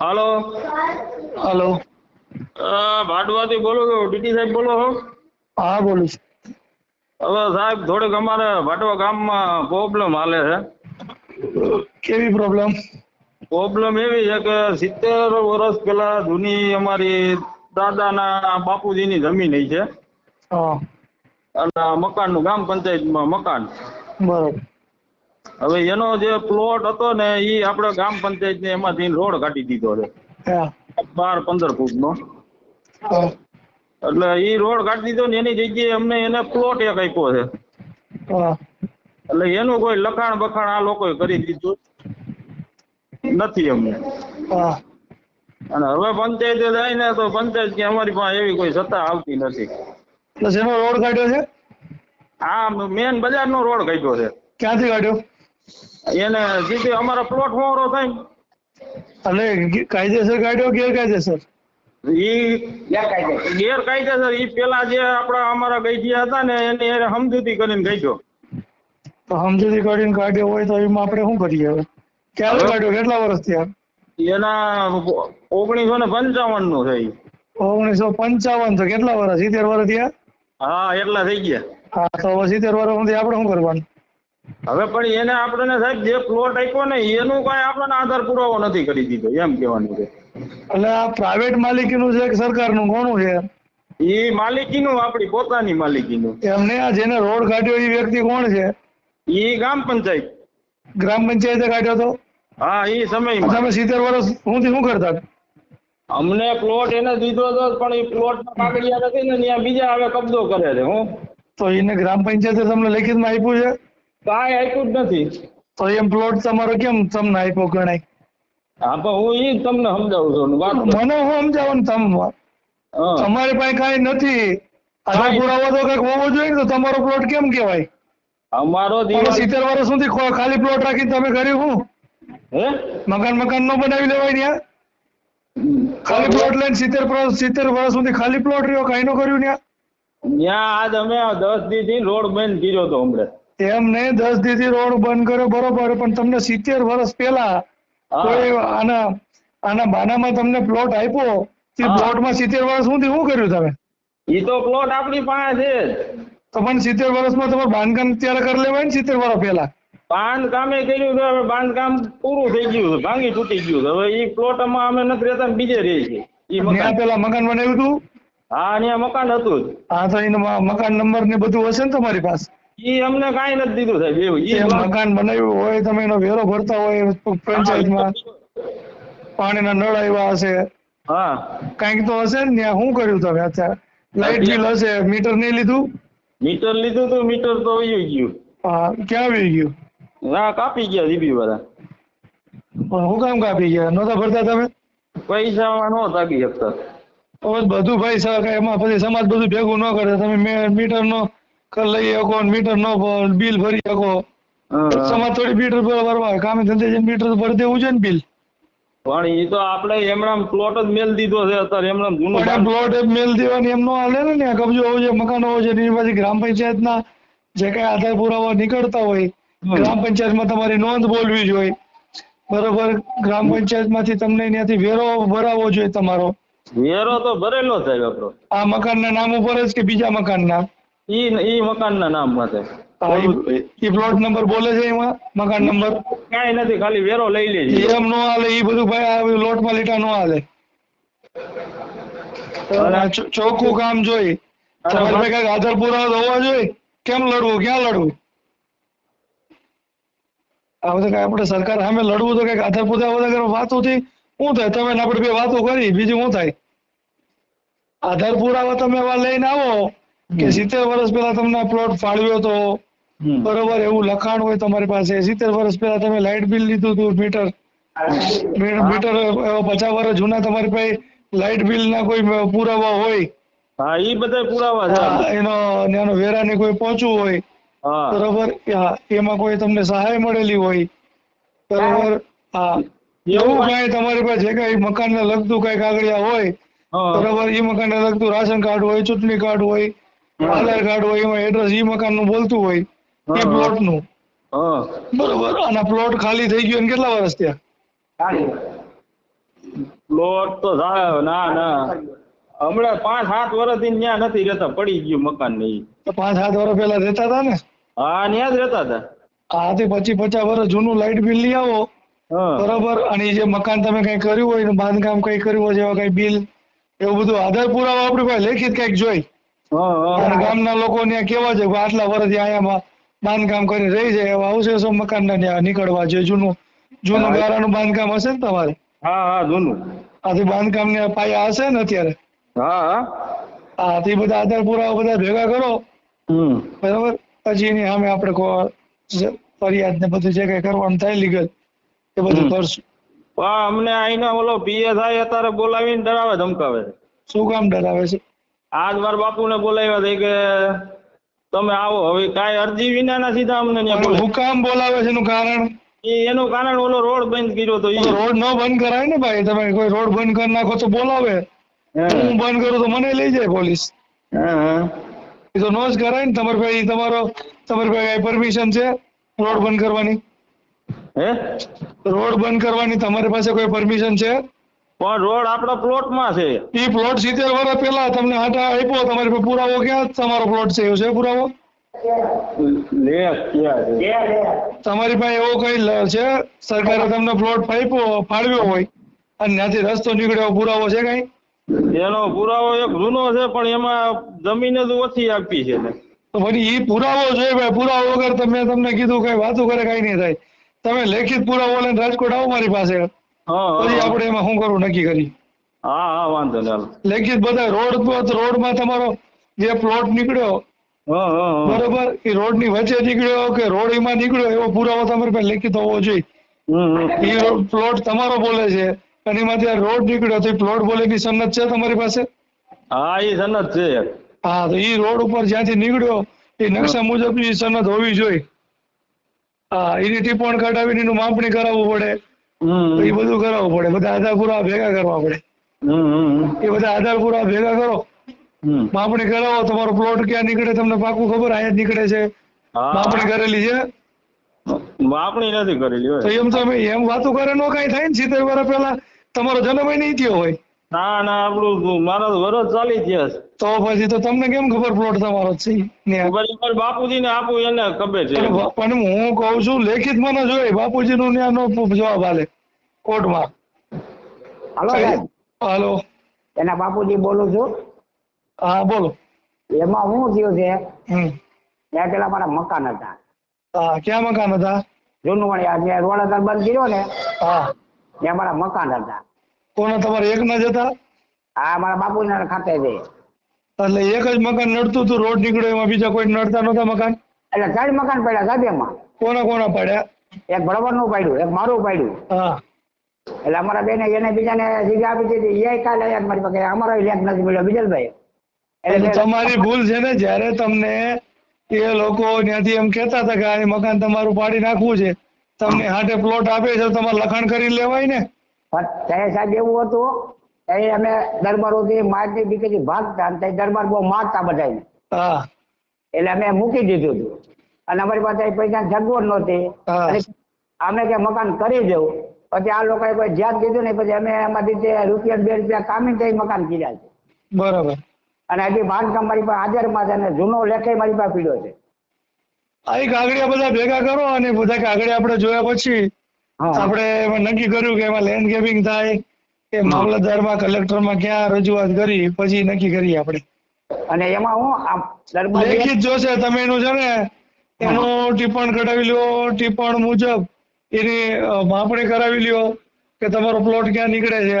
હાલો. Hello. અ, ભાટવાથી બોલો છો DT સાહેબ બોલો છો હા બોલું છું. હવે સાહેબ થોડીક અમારે ભાટવા ગામમાં પ્રોબ્લેમ હાલે છે. કેવી પ્રોબ્લેમ પ્રોબ્લેમ એવી છે કે સિત્તેર વર્ષ પહેલા જૂની અમારી દાદાના બાપુજીની જમીન છે. હા. અને મકાનનું ગ્રામ પંચાયતમાં મકાન. બરોબર. હવે એનો જે પ્લોટ હતો ને એ આપણે ગ્રામ પંચાયતને એમાંથી રોડ કાઢી દીધો છે. બાર પંદર ફૂટ નો એટલે એ રોડ કાઢી દીધો ને એની જગ્યાએ અમને એને પ્લોટ એક આપ્યો છે. એટલે એનું કોઈ લખાણ બખાણ આ લોકોએ કરી દીધું નથી અમને. અને હવે પંચાયતે જાય ને તો પંચાયત કે અમારી પાસે એવી કોઈ સત્તા આવતી નથી. રોડ કાઢ્યો છે? આ મેન બજાર નો રોડ કાઢ્યો છે. ક્યાંથી કાઢ્યો? એને સીધી અમારો પ્લોટ મોરો થાય એટલે ગે- કાયદેસર કાઢ્યો ગેરકાયદેસર? ઈ ગેરકાયદેસર. ઈ પેલા જે આપણા અમારા ગઈઢિયા હતા ને એની એને સમજૂતી કરીને કાઢ્યો. તો સમજૂતી કરીને કાઢ્યો હોય તો એમાં આપણે શું કરીએ હવે? ક્યારે કાઢ્યો? કેટલા વર્ષ થયા? એના ઓગણીસો ને પંચાવનનું છે ઓગણીસો પંચાવન તો કેટલા વર્ષ? સિત્તેર વર્ષ થયા? હા એટલા થઈ ગયા. હા તો સિત્તેર વર્ષ સુધી આપણે શું કરવાનું? હવે પણ એને આપણને સાહેબ જે પ્લોટ આપ્યો ને એનું કઈ આપણને આધાર પુરાવો નથી કરી દીધો એમ કહેવાનું છે. એટલે આ પ્રાઇવેટ માલિકીનું છે કે સરકારનું? કોનું છે? એ માલિકીનું આપણી પોતાની માલિકીનું. એમને આ જેને રોડ કાઢ્યો એ વ્યક્તિ કોણ છે? એ ગ્રામ પંચાયત. ગ્રામ પંચાયતે કાઢ્યો તો? હા એ સમય તમે સિત્તેર વર્ષ હું શું કરતા? અમને પ્લોટ એને દીધો હતો પણ એ પ્લોટ કાગળિયા નથી ને ત્યાં બીજા હવે કબજો કરે છે હું. તો એને ગ્રામ પંચાયતે તમને લેખિતમાં આપ્યું છે? કાંઈ આપ્યું જ નથી. તો એમ પ્લોટ તમારો કેમ તમને આપ્યો ગણાય? હા પણ હું એ તમને સમજાવું છું વાત મને હું સમજાવું ને તમે? તમારી પાસે કાંઈ નથી. કાંઈ- પુરાવો તો કંઈક હોવો જોઈએ તો તમારો પ્લોટ કેમ કહેવાય? અમારો સિત્તેર વર્ષ સુધી ખાલી પ્લોટ રાખીને તમે કર્યું શું? હે? મકાન મકાન નો બનાવી લેવાય ત્યાં ખાલી પ્લોટ લઈને સિત્તેર સિત્તેર વર્ષ સુધી ખાલી પ્લોટ રહ્યો કાંઈ નો કર્યું ત્યાં ત્યાં આજ અમે દસ દી થી રોડ બંધ કર્યો હતો હમણે. એમ નહીં દસ દીધી રોડ બંધ કર્યો બરોબર પણ તમને સિત્તેર વર્ષ પહેલા કોઈ આના આના બાનામાં તમને પ્લોટ આપ્યો તે પ્લોટમાં સિત્તેર વર્ષ સુધી શું કર્યું તમે? એ તો પ્લોટ આપણી પાસે છે તો પણ સિત્તેર વર્ષમાં તમારે બાંધકામ ત્યારે કરી લેવાય ને સિત્તેર વર્ષ પહેલા. બાંધકામે કર્યું તો હવે બાંધકામ પૂરું થઈ ગયું ભાંગી તૂટી ગયું હવે હવે પ્લોટ પ્લોટમાં અમે નથી રહેતા બીજે રહીએ છીએ ઈ ત્યાં મકાન. પેલા મકાન બનાવ્યું હતું હા ત્યાં મકાન હતું હા તો એનો મકાન નંબર ને બધું હશે ને તમારી પાસે? ઈ અમને કાંઈ નથી દીધું સાહેબ એવું ઈ મકાન બનાવ્યું હોય તમે એનો વેરો ભરતા હોય પંચાયતમાં પાણીના નળ આવ્યા હશે. હા. કાંઈક તો હશે ને ત્યાં શું કર્યું તમે અત્યારે? લાઇટ બિલ હશે મીટર નહીં લીધું? મીટર લીધું તો મીટર તો આવી ગયું. હા ક્યાં આવી ગયું? ના કાપી ગયા દીપી વાળા. પણ હું કામ કાપી ગયા? નહોતા ભરતા તમે? પૈસામાં નો તાકી શકતા. બધું ભાઈ એમાં પછી સમાજ બધું ભેગું ન કરે તમે મીટર નો કર લઈ શકો મીટર નો બિલ ભરી શકો. સમાજ થોડી મીટર ભરવા કામે ધંધે જઈને મીટર ભરી દેવું છે ને બિલ પણ એ તો આપણે એમણામ પ્લોટ જ મેલ દીધો છે. અત્યારે પણ આ પ્લોટ મેલ દેવાની એમ નો હાલે ને ત્યાં. કબજો હોવો છે મકાન હોવો છે એની પછી ગ્રામ પંચાયતના જે કઈ આધાર પુરાવા નીકળતા હોય ગ્રામ ગ્રામ પંચાયતમાં તમારી નોંધ બોલવી જોઈએ. બરોબર? ગ્રામ પંચાયતમાંથી તમને ત્યાંથી વેરો ભરાવો જોઈએ તમારો. વેરો તો ભરેલો થાય સાહેબ આપણો. આ મકાનના નામ ઉપર જ કે બીજા મકાનના? ઈ ઈ મકાનના નામ માટે ઈ- પ્લોટ નંબર બોલે છે એમાં મકાન નંબર કાંઈ નથી ખાલી વેરો લઈ લેજે એમ નો હાલે ઈ બધું ભાઈ આ લોટમાં લીટા નો હાલે. ચોખ્ખું કામ જોઈ. તમે કંઈક આધાર પુરાવા હોવા જોઈએ? કેમ લડવું? ક્યાં લડવું? આ બધું કઈ આપણે સરકાર સામે લડવું તો કંઈક આધાર પુરાવા વગર વાતોથી શું થાય? તમે આપણે બે વાતો કરી બીજું શું થાય? આધાર પુરાવા તમે લઈને આવો. કે સિત્તેર વર્ષ પહેલા તમને પ્લોટ ફાળવ્યો હતો. બરોબર એવું લખાણ હોય તમારી પાસે. સિત્તેર વર્ષ પહેલા તમે લાઇટ બિલ લીધું હતું મીટર મીટર પચાસ વર્ષ જૂના તમારી પાસે લાઇટ બિલ ના કોઈ પુરાવા હોય. હા એ બધા પુરાવા છે. હા, એનો વેરા ને કોઈ પહોંચવું હોય. બરોબર હા, એમાં કોઈ તમને સહાય મળેલી હોય. બરોબર હા. એવું કઈ તમારી પાસે જે કઈ મકાન ને લગતું કઈ કાગળિયા હોય બરોબર બરોબર ઈ મકાનને લગતું રાશન કાર્ડ હોય ચૂંટણી કાર્ડ હોય. આધાર કાર્ડ હોય એમાં એડ્રેસ ઈ મકાનનું બોલતું હોય એ પ્લોટનું બરોબર? અને પ્લોટ ખાલી થઈ ગયો ને કેટલા વર્ષ થયા? પ્લોટ તો ના ના. હમણાં પાંચ સાત વર્ષથી ત્યાં નથી રહેતા પડી ગયું મકાન ને. પાંચ સાત વર્ષ પહેલા રહેતા હતા ને? હા ત્યાં જ રહેતા હતા. આથી પચી પચાસ વર્ષ જૂનું લાઇટ બિલ લઈ આવો. હા. બરાબર? અને જે મકાન તમે કઈ કર્યું હોય બાંધકામ કઈ કર્યું હોય જેવા કઈ બિલ એવું બધું આધાર પુરાવા આપણી પાસે લેખિત કંઈક જોઈ? હા હા ગામના લોકો ને કેવા છે આટલા વર્ષથી અહીંયા બાંધકામ કરી રહી જાય એવા અવશેષો મકાન ના નીકળવા જોઈએ જૂનું જૂનું હા. ગાળાનું બાંધકામ હશે ને તમારે? હા હા જૂનું. આથી બાંધકામ ને પાયા હશે ને અત્યારે? હા હા. આથી બધા આધાર પુરાવા બધા ભેગા કરો. હમ. બરાબર? પછી એની સામે આપણે ફરિયાદ ને બધું જે કઈ કરવાનું થાય લીગલ એ બધું કરશું. અમને અહીંના ઓલો પીએસઆઈ અત્યારે બોલાવીને ડરાવે ધમકાવે છે. શું કામ ડરાવે છે? આજ મારા બાપુને બોલાવ્યા છે કે તમે આવો. હવે કાંઈ અરજી વિનાના સીધા અમને ત્યાં પણ બોલાવ્યા. હું કામ બોલાવે છે એનું કારણ? એનું કારણ ઓલો રોડ બંધ કર્યો તો રોડ ન બંધ કરાય ને ભાઈ? તમે કોઈ રોડ બંધ કરી નાખો તો બોલાવે. હું. બંધ કરું તો મને લઈ જાય પોલીસ. એ તો નો જ કરાય ને તમારે ભાઈ તમારો તમારી પાસે પરમિશન છે રોડ બંધ કરવાની? હે? રોડ બંધ કરવાની તમારી પાસે કોઈ પરમિશન છે? પણ રોડ આપણા પ્લોટમાં છે. એ પ્લોટ સિત્તેર વર્ષ પહેલા તમને આટા આપ્યો તમારી પાસે પુરાવો ક્યાં તમારો પ્લોટ છે એવું છે પુરાવો? તમારી પાસે એવો કઈ છે? સરકારે તમને પ્લોટ આપ્યો ફાળવ્યો હોય અને ત્યાંથી રસ્તો નીકળ્યો પુરાવો છે કઈ? એનો પુરાવો એક જૂનો છે પણ એમાં જમીન જ ઓછી આપી છે. તો પછી એ પુરાવો જોઈએ ભાઈ પુરાવો વગર તમે તમને કીધું કઈ વાતો કરે કઈ નહીં થાય. તમે લેખિત પુરાવો લઈને રાજકોટ આવો મારી પાસે. પછી. આપણે એમાં શું કરવું નક્કી કરી? હા હા વાંધો નહીં લેખિત બધા રોડ રોડમાં તમારો જે પ્લોટ નીકળ્યો. બરોબર? એ રોડની વચ્ચે નીકળ્યો કે રોડ એમાં નીકળ્યો એવો પુરાવો તમારી પાસે લેખિત હોવો જોઈએ. એ પ્લોટ તમારો બોલે છે અને એમાં ત્યાં રોડ નીકળ્યો તો એ પ્લોટ બોલે ની સનદ છે તમારી પાસે? હા એ સનત છે. હા તો એ રોડ ઉપર જ્યાંથી નીકળ્યો એ નકશા મુજબની સન્નત હોવી જોઈએ. હા એની ટીપણ કઢાવીને એનું માપણી કરાવવું પડે. એ બધું કરાવવું પડે. બધા આધાર પુરાવા ભેગા કરવા પડે. એ બધા આધાર પુરાવા ભેગા કરો. હમ. માપણી કરાવો તમારો પ્લોટ ક્યાં નીકળે તમને પાકું ખબર? અહીંયા નીકળે છે. માપણી કરેલી છે? માપણી નથી કરેલી તો હોય એમ તમે એમ વાતો કરે નો કઈ થાય ને સિત્તેર વર્ષ પહેલા તમારો જન્મ નહીં થયો હોય. ના ના આપણું મારા વરસ ચાલી ગયા છે. તો પછી તો તમને કેમ ખબર પ્લોટ તમારો છે? ખબર બાપુજી ને આપું એને ખબર છે. પણ હું કહું છું લેખિત મને જોઈએ બાપુજી નું ત્યાં નો જવાબ હાલે કોર્ટમાં. Hello hello. એના બાપુજી બોલું છું. હા બોલો. એમાં શું થયું છે? ત્યાં પેલા મારા મકાન હતા. હા ક્યાં મકાન હતા? જૂનું વળી આ જે રોડ અંદર બંધ કર્યો ને હા. ત્યાં મારા મકાન હતા. કોના તમારે એક ના જતા? આ મારા બાપુના ખાતે છે. એટલે એક જ મકાન નડતું હતું રોડ નીકળ્યો એમાં બીજા કોઈ નડતા નહોતા મકાન? એટલે ત્રણ મકાન પડ્યા એમાં. કોના કોના પડ્યા? એક બરોબરનું પાડ્યું એક મારું પાડ્યું. હા. એટલે અમારા બેને એને બીજાને જગ્યા આપી દીધી. એ કાલે આવ્યા મારી પાસે. અમારો લેખ નથી મળ્યો બીજલભાઈ એટલે એટલે તમારી ભૂલ છે ને જ્યારે તમને એ લોકો ત્યાંથી એમ કહેતા હતા કે આ મકાન તમારું પાડી નાખવું છે તમને હાટે પ્લોટ આપે છે તમારે લખાણ કરી લેવાય ને? ત્યારે સાહેબ એવું હતું ત્યાં અમે દરબારોથી મારથી બીકેથી ભાગતા અને તે દરબાર બહુ મારતા બધાને હા. એટલે અમે મૂકી દીધું હતું. અને અમારી પાસે પૈસા સગવડ નહોતી. અમે કે મકાન કરી દેવું પછી આ લોકોએ કોઈ જ્યાં દીધું ને પછી અમે એમાંથી તે રૂપિયા બે રૂપિયા કામી તે મકાન કીધા છે. બરાબર. અને હજી બાંધકામ મારી પાસે હાજરમાં છે અને જૂનો લેખે મારી પાસે પીડ્યો છે. આ એક આગળ બધા ભેગા કરો અને બધા આગળ આપણે જોયા પછી આપણે એમાં નક્કી કર્યું કે એમાં લેન્ડ ગેપિંગ થાય કે મામલતદારમાં કલેક્ટરમાં ક્યાં રજૂઆત કરી પછી નક્કી કરીએ આપણે. અને એમાં હું આ લેખિત જોશે તમે એનું છે ને એનું ટિપ્પણ કઢાવી લ્યો ટિપ્પણ મુજબ એની માપણી કરાવી લ્યો કે તમારો પ્લોટ ક્યાં નીકળે છે.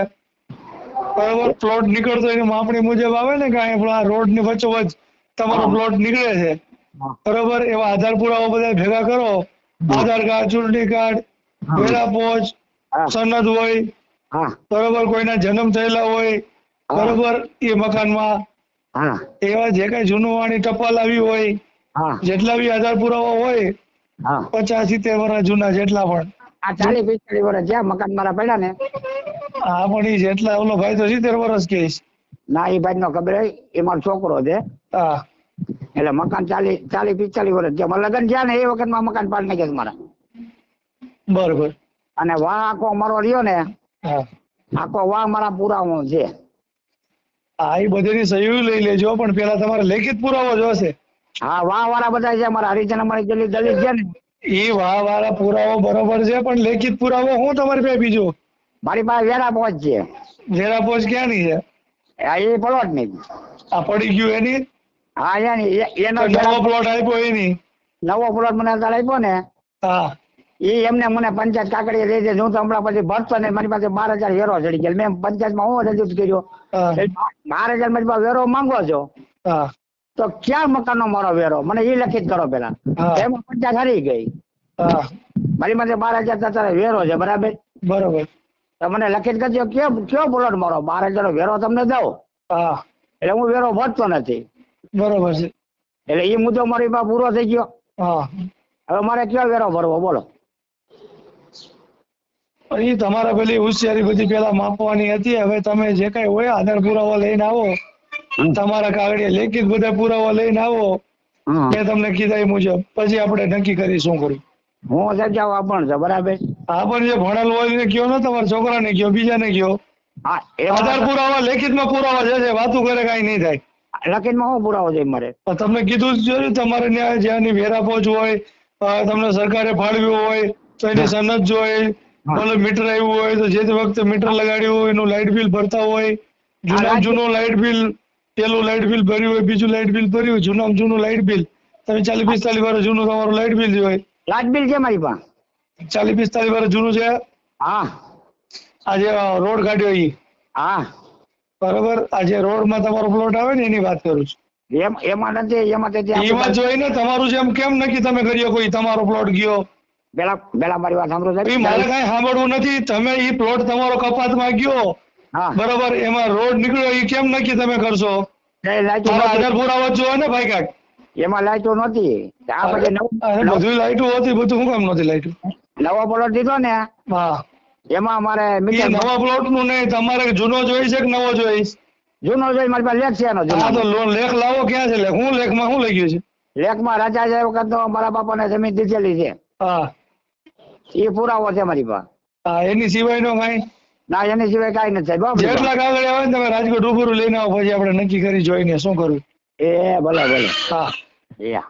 બરાબર? પ્લોટ નીકળતો એની માપણી મુજબ આવે ને કે અહીંયા રોડની વચ્ચોવચ તમારો પ્લોટ નીકળે છે. બરોબર? એવા આધાર પુરાવા બધા ભેગા કરો. આધાર કાર્ડ ચૂંટણી કાર્ડ હા. પહોંચ સનદ હોય હા. બરોબર કોઈના જન્મ થયેલા હોય બરોબર એ મકાનમાં. હા. એવા જે કઈ જૂનું વાણી ટપાલ આવી હોય હા. જેટલા બી આધાર પુરાવા હોય પચાસ સિત્તેર વર્ષ જૂના જેટલા પણ. આ ચાલીસ પિસ્તાલીસ વર્ષ જ્યાં મકાન મારા પડ્યા ને. હા પણ એ જેટલા ઓલો ભાઈ તો સિત્તેર વર્ષ કે ના એ ભાઈ નો ખબર એ મારો છોકરો છે. હા. એટલે મકાન ચાલીસ ચાલીસ પિસ્તાલીસ વર્ષ જ્યાં લગ્ન થયા ને એ વખતમાં મકાન પાડી નાખ્યા મારા. બરોબર. અને વાહ આખો અમારો રહ્યો ને આખો વાહ મારા પુરાવો છે. હા એ બધીની સહી લઈ લેજો પણ પેલા તમારે લેખિત પુરાવો જોશે હા વાહ વાળા બધા છે અમારા હરિજન અમારી જેટલી દલિત છે ને. એ વાહ વાળા પુરાવો બરોબર છે પણ લેખિત પુરાવો હું તમારી પાસે બીજો? મારી પાસે વેરા પહોંચ છે. વેરા પોચ ક્યાંની છે? આ એ પ્લોટની. આ પડી ગયું એની? હા એની એનો નવો પ્લોટ આપ્યો એની? નવો પ્લોટ મને આપ્યો ને. હા. એ એમને મને પંચાયત કાકડી દઈ છે હું તો હમણાં પછી ભરતો ને મારી પાસે બાર હજાર વેરો ચડી ગયો મેં પંચાયતમાં હું રજૂ કર્યો. બાર હજારમાં વેરો માંગો છો? તો ક્યાં મકાનનો મારો વેરો? મને એ લખી કરો પેલા. એમાં પંચાયત હારી ગઈ. મારી પાસે બાર હજાર અત્યારે વેરો છે બરાબર? બરોબર. તો મને લખી કરજો કયો કયો પ્લોટ મારો? બાર હજાર વેરો તમને દઉં? એટલે હું વેરો ભરતો નથી. બરોબર છે. એટલે એ મુદ્દો મારી પાસે પૂરો થઈ ગયો. હા. હવે મારે કયો વેરો ભરવો? બોલો. એ તમારા પેલી હોશિયારી બધી પેલા માપવાની હતી. હવે તમે જે કઈ હોય આધાર પુરાવો લઈને આવો. તમારા કાગળિયા લેખિત બધા પુરાવા લઈને આવો. મેં તમને કીધા એ મુજબ. પછી આપણે નક્કી કરી શું કરું. હું સજાવવા પણ છે બરાબર? આ પણ જે ભણેલ હોય એને કયો ને તમારા છોકરાને કયો બીજાને કયો? હા આધાર પુરાવા લેખિતમાં પુરાવા જશે છે વાતું કરે કઈ નહીં થાય. લખીતમાં શું પુરાવો જોઈએ મારે? પણ તમને કીધું જ જોયું તમારે ત્યાં જ્યાંની વેરા પહોંચ હોય તમને સરકારે ફાળવ્યું હોય તો એની સનદ જોઈએ ભલે મીટર આવ્યું હોય તો જે તે વખતે મીટર લગાડ્યું હોય એનું લાઇટ બિલ ભરતા હોય જૂના જૂનું લાઇટ બિલ પેલું લાઇટ બિલ ભર્યું હોય બીજું લાઇટ બિલ ભર્યું હોય જૂના જૂનું લાઇટ બિલ તમે ચાલીસ પિસ્તાલીસ વર્ષ જૂનું તમારું લાઇટ બિલ હોય. લાઇટ બિલ છે મારી પાસે. ચાલીસ પિસ્તાલીસ વર્ષ જૂનું છે? હા. આજે રોડ કાઢ્યો એ હા. બરોબર? આજે રોડમાં તમારો પ્લોટ આવે ને એની વાત કરું છું. એમ એમાં નથી એમાં એમાં જોઈને તમારું જેમ કેમ નક્કી તમે કર્યો કોઈ? તમારો પ્લોટ ગયો. પેલા પેલા મારી વાત સાંભળો સાહેબ. મારે કઈ સાંભળવું નથી. તમે ઈ પ્લોટ તમારો કપાતમાં ગયો બરોબર એમાં રોડ નીકળ્યો એ કેમ નક્કી તમે કરશો? એ લાઈટો તારા નહોતી. આધાર પુરાવા જોવે ને ભાઈ કાક એમાં લાઈટો નહોતી. આ પછી અરે બધું લાઈટો હતી બધું શું કામ નહોતી લાઈટો? નવો પ્લોટ દીધો ને. હા. એમાં અમારે મીટર નવા પ્લોટનું નહીં તમારે જૂનો જોઈ છે કે નવો જોઈશ? જૂનો જોઈ મારી પાસે લેખ છે એનો તો લેખ લાવો ક્યાં છે લેખ? હું લેખમાં શું ગયું છે? લેખમાં રાજા એ વખત તો મારા બાપાને જમીન દીધેલી છે. હા. એ પુરાવો છે મારી પાસે. હા એની સિવાયનો કાંઈ? ના એની સિવાય કઈ નથી સાહેબ જેટલા કાગળ આવે ને તમે રાજકોટ રૂબરૂ લઈને આવો પછી આપણે નક્કી કરી જોઈને શું કરવું? એ ભલે ભલે. હા. હા